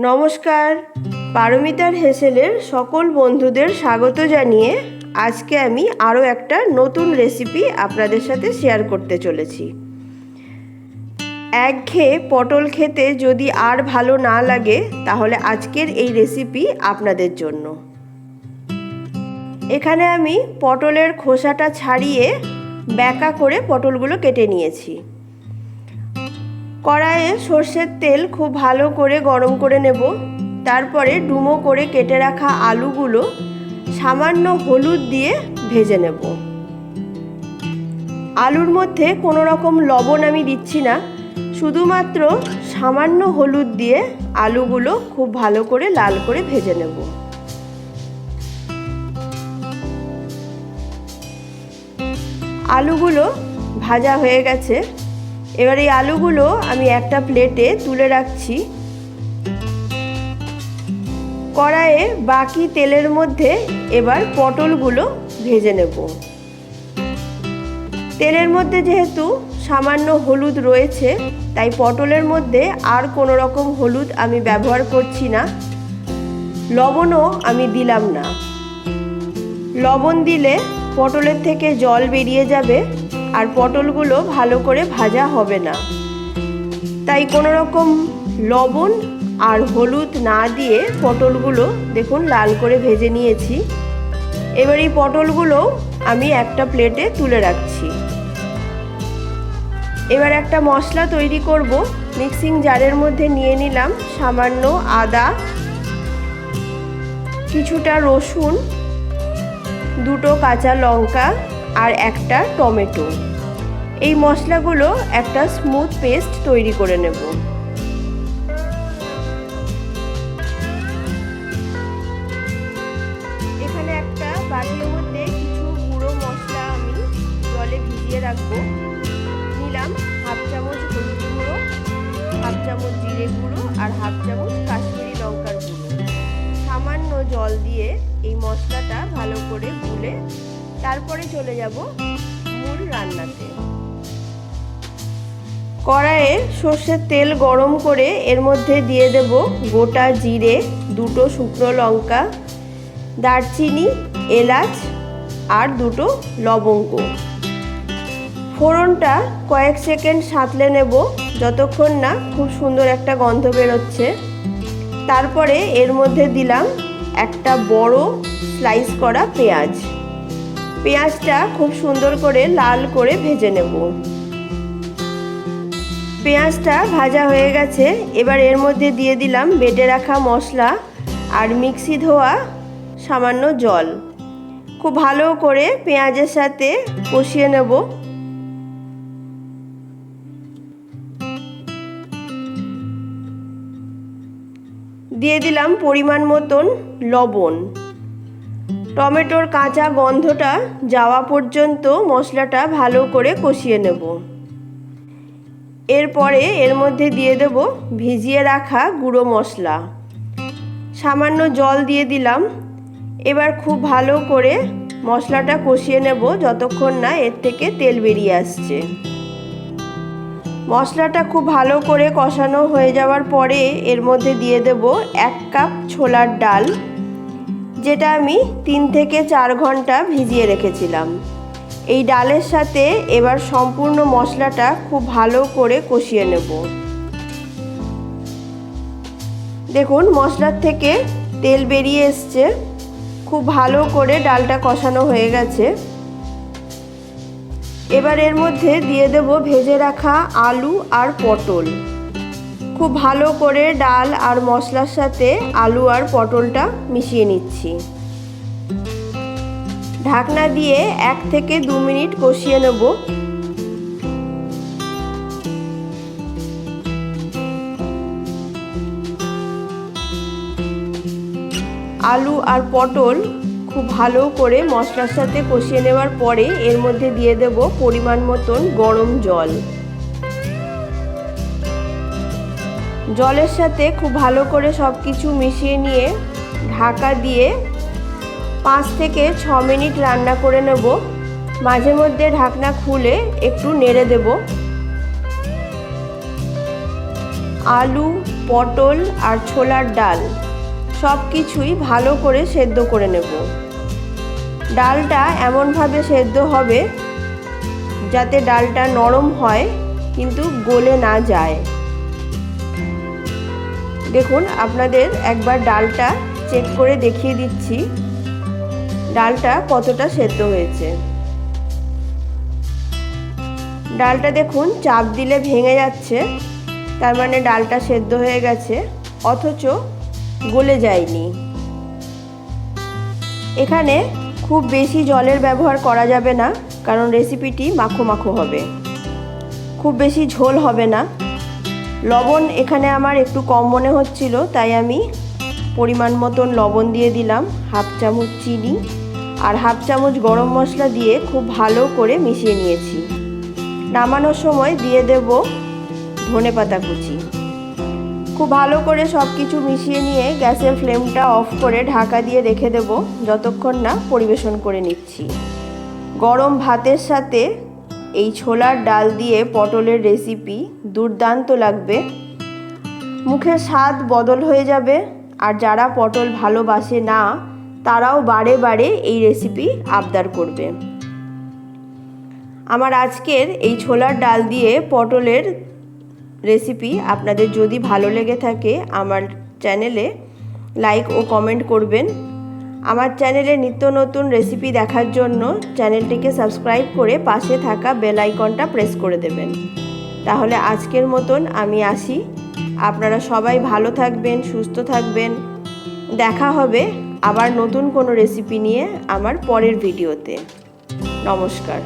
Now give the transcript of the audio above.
নমস্কার। পারমিতার হেসেলের সকল বন্ধুদের স্বাগত জানিয়ে আজকে আমি আরও একটা নতুন রেসিপি আপনাদের সাথে শেয়ার করতে চলেছি। একঘেয়ে পটল খেতে যদি আর ভালো না লাগে, তাহলে আজকের এই রেসিপি আপনাদের জন্য। এখানে আমি পটলের খোসাটা ছাড়িয়ে ব্যাকা করে পটলগুলো কেটে নিয়েছি। কড়াইয়ে সর্ষের তেল খুব ভালো করে গরম করে নেব। তারপরে ডুমো করে কেটে রাখা আলুগুলো সামান্য হলুদ দিয়ে ভেজে নেব। আলুর মধ্যে কোনো রকম লবণ আমি দিচ্ছি না, শুধুমাত্র সামান্য হলুদ দিয়ে আলুগুলো খুব ভালো করে লাল করে ভেজে নেব। আলুগুলো ভাজা হয়ে গেছে এবার এই আলুগুলো আমি একটা প্লেটে তুলে রাখছি। কড়াইয়ে বাকি তেলের মধ্যে এবার পটলগুলো ভেজে নেব। তেলের মধ্যে যেহেতু সামান্য হলুদ রয়েছে, তাই পটলের মধ্যে আর কোনো রকম হলুদ আমি ব্যবহার করছি না। লবণও আমি দিলাম না। লবণ দিলে পটলের থেকে জল বেরিয়ে যাবে। আর পটলগুলো ভালো করে ভাজা হবে না। তাই কোনো রকম লবণ আর হলুদ না দিয়ে পটলগুলো দেখুন লাল করে ভেজে নিয়েছি। এবার এই পটলগুলো আমি একটা প্লেটে তুলে রাখছি। এবার একটা মশলা তৈরি করব। মিক্সিং জারের মধ্যে নিয়ে নিলাম সামান্য আদা, কিছুটা রসুন, দুটো কাঁচা লঙ্কা আর একটা টমেটো। এই মশলাগুলো একটা স্মুথ পেস্ট তৈরি করে নেব। এখানে একটা বাটির মধ্যে কিছু গুঁড়ো মশলা আমি জলে ভিজিয়ে রাখব। নিলাম হাফ চামচ হলুদ গুঁড়ো, হাফ চামচ জিরে গুঁড়ো আর হাফ চামচ কাশ্মীরি লঙ্কার গুঁড়ো। সামান্য জল দিয়ে এই মশলাটা ভালো করে গুলে তারপরে চলে যাব মূল রান্নাতে। কড়াইয়ে সর্ষের তেল গরম করে এর মধ্যে দিয়ে দেব গোটা জিরে, দুটো শুকনো লঙ্কা, দারচিনি, এলাচ আর দুটো লবঙ্গ। ফোড়নটা কয়েক সেকেন্ড সাঁতলে নেব যতক্ষণ না খুব সুন্দর একটা গন্ধ বেরোচ্ছে। তারপরে এর মধ্যে দিলাম একটা বড় স্লাইস করা পেঁয়াজ। পেঁয়াজটা খুব সুন্দর করে লাল করে ভেজে নেব। পেঁয়াজটা ভাজা হয়ে গেছে। এবার এর মধ্যে দিয়ে দিলাম বেটে রাখা মশলা আর মিক্সি ধোয়া সামান্য জল। খুব ভালো করে পেঁয়াজের সাথে কষিয়ে নেব। দিয়ে দিলাম পরিমাণ মতন লবণ। টমেটোর কাঁচা গন্ধটা যাওয়া পর্যন্ত মশলাটা ভালো করে কষিয়ে নেব। এরপরে এর মধ্যে দিয়ে দেব ভিজিয়ে রাখা গুঁড়ো মশলা। সামান্য জল দিয়ে দিলাম। এবার খুব ভালো করে মশলাটা কষিয়ে নেব যতক্ষণ না এর থেকে তেল বেরিয়ে আসছে। মশলাটা খুব ভালো করে কষানো হয়ে যাওয়ার পরে এর মধ্যে দিয়ে দেব এক কাপ ছোলার ডাল, যেটা আমি তিন থেকে চার ঘণ্টা ভিজিয়ে রেখেছিলাম। এই ডালের সাথে এবার সম্পূর্ণ মশলাটা খুব ভালো করে কষিয়ে নেব। দেখুন, মশলার থেকে তেল বেরিয়ে এসছে। খুব ভালো করে ডালটা কষানো হয়ে গেছে। এবার এর মধ্যে দিয়ে দেব ভেজে রাখা আলু আর পটল। খুব ভালো করে ডাল আর মশলার সাথে আলু আর পটলটা মিশিয়ে নিচ্ছি। ঢাকনা দিয়ে এক থেকে দু মিনিট কষিয়ে নেব। আলু আর পটল খুব ভালো করে মশলার সাথে কষিয়ে নেওয়ার পরে এর মধ্যে দিয়ে দেব পরিমাণ মতন গরম জল। জলের সাথে খুব ভালো করে সব কিছু মিশিয়ে নিয়ে ঢাকা দিয়ে পাঁচ থেকে ছ মিনিট রান্না করে নেব। মাঝে মধ্যে ঢাকনা খুলে একটু নেড়ে দেব। আলু, পটল আর ছোলার ডাল সব কিছুই ভালো করে সেদ্ধ করে নেব। ডালটা এমনভাবে সেদ্ধ হবে যাতে ডালটা নরম হয় কিন্তু গলে না যায়। দেখুন, আপনাদের একবার ডালটা চেক করে দেখিয়ে দিচ্ছি। ডালটা কতটা সেদ্ধ হয়েছে? ডালটা দেখুন, চাপ দিলে ভেঙে যাচ্ছে, তার মানে ডালটা সেদ্ধ হয়ে গেছে, অথচ গলে যায়নি। এখানে খুব বেশি জলের ব্যবহার করা যাবে না, কারণ রেসিপিটি মাখো মাখো হবে। খুব বেশি ঝোল হবে না। লবণ এখানে আমার একটু কম মনে হচ্ছিল, তাই আমি পরিমাণ মতন লবণ দিয়ে দিলাম, হাফ চামচ চিনি। আর হাফ চামচ গরম মশলা দিয়ে খুব ভালো করে মিশিয়ে নিয়েছি। নামানোর সময় দিয়ে দেব ধনে পাতা কুচি। খুব ভালো করে সব কিছু মিশিয়ে নিয়ে গ্যাসের ফ্লেমটা অফ করে ঢাকা দিয়ে রেখে দেব, যতক্ষণ না পরিবেশন করে নিচ্ছি। গরম ভাতের সাথে এই ছোলার ডাল দিয়ে পটলের রেসিপি দুর্দান্ত লাগবে। মুখের স্বাদ বদল হয়ে যাবে, আর যারা পটল ভালোবাসে না তারাও বারে বারে এই রেসিপি আবদার করবে। আমার আজকের এই ছোলার ডাল দিয়ে পটলের রেসিপি আপনাদের যদি ভালো লেগে থাকে আমার চ্যানেলে লাইক ও কমেন্ট করবেন। আমার চ্যানেলে নিত্য নতুন রেসিপি দেখার জন্য চ্যানেলটিকে সাবস্ক্রাইব করে পাশে থাকা বেল আইকনটা প্রেস করে দেবেন। তাহলে আজকের মতন আমি আসি। আপনারা সবাই ভালো থাকবেন, সুস্থ থাকবেন। দেখা হবে আবার নতুন কোনো রেসিপি নিয়ে আমার পরের ভিডিওতে নমস্কার।